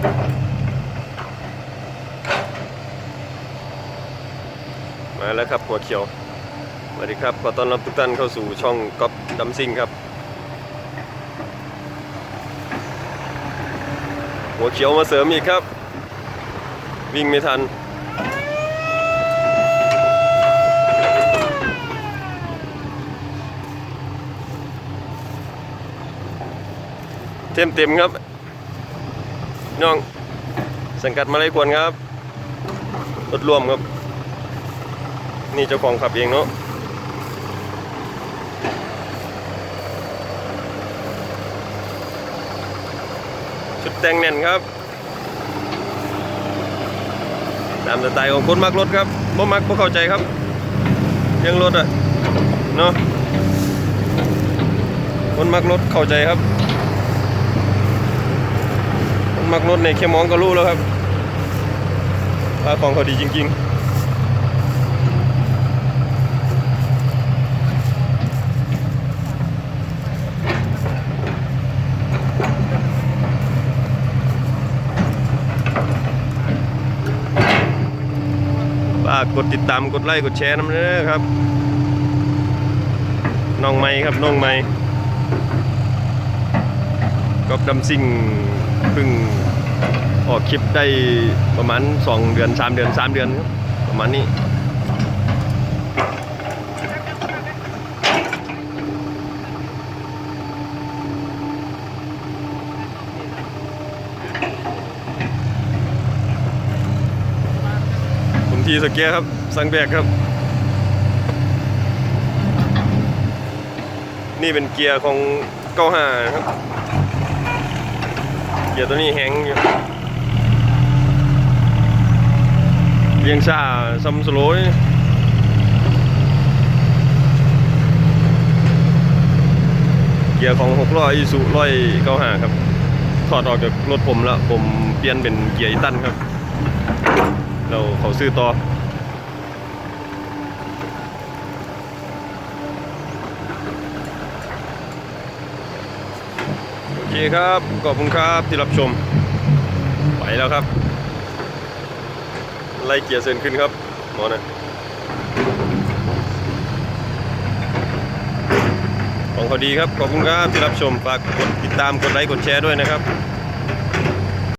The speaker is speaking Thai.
มาแล้วครับหัวเขียวสวัสดีครับขอต้อนรับทุกท่านเข้าสู่ช่องก๊อฟดัมซิงครับหัวเขียวมาเสริมอีกครับ วิ่งไม่ทันเต็มเต็มครับ น้อง สังกัดมาเลยควรครับรถร่วมครับ นี่เจ้าของขับเองเนาะชุดแต่งแน่นครับ ตามสไตล์ของคนมักรถครับบ่มักบ่เข้าใจครับเรื่องรถอะเนาะคนมักรถเข้าใจครับ มักรถในยแค่มองก็รู้แล้วครับว่าของเขาดีจริงๆฝากกดติดตามกดไลค์กดแชร์น้ำเด้อครับน้องไม้ครับน้องไม้ก็ดำซิ่งพิ่ง ออกคลิปได้ประมาณ 2 เดือน 3 เดือน 3 เดือนครับประมาณนี้ผมทีสเกียครับ สังแบกครับ นี่เป็นเกียร์ของ95ครับ กียร์ตัวนี้แห้งอยู่เรียงซ่าซัมสโลยเกียร์ของ600อีสุ195ครับถอดออกจากรถผมแล้ว ผมเปลี่ยนเป็นเกียร์อีตันครับ เราเขาซื้อต่อ เคครับ ขอบคุณครับที่รับชม ไปแล้วครับ ไล่เกียร์เซนขึ้นครับหมอนะของเขาดีครับ ขอบคุณครับที่รับชม ฝากกดติดตาม กดไลค์ กดแชร์ด้วยนะครับ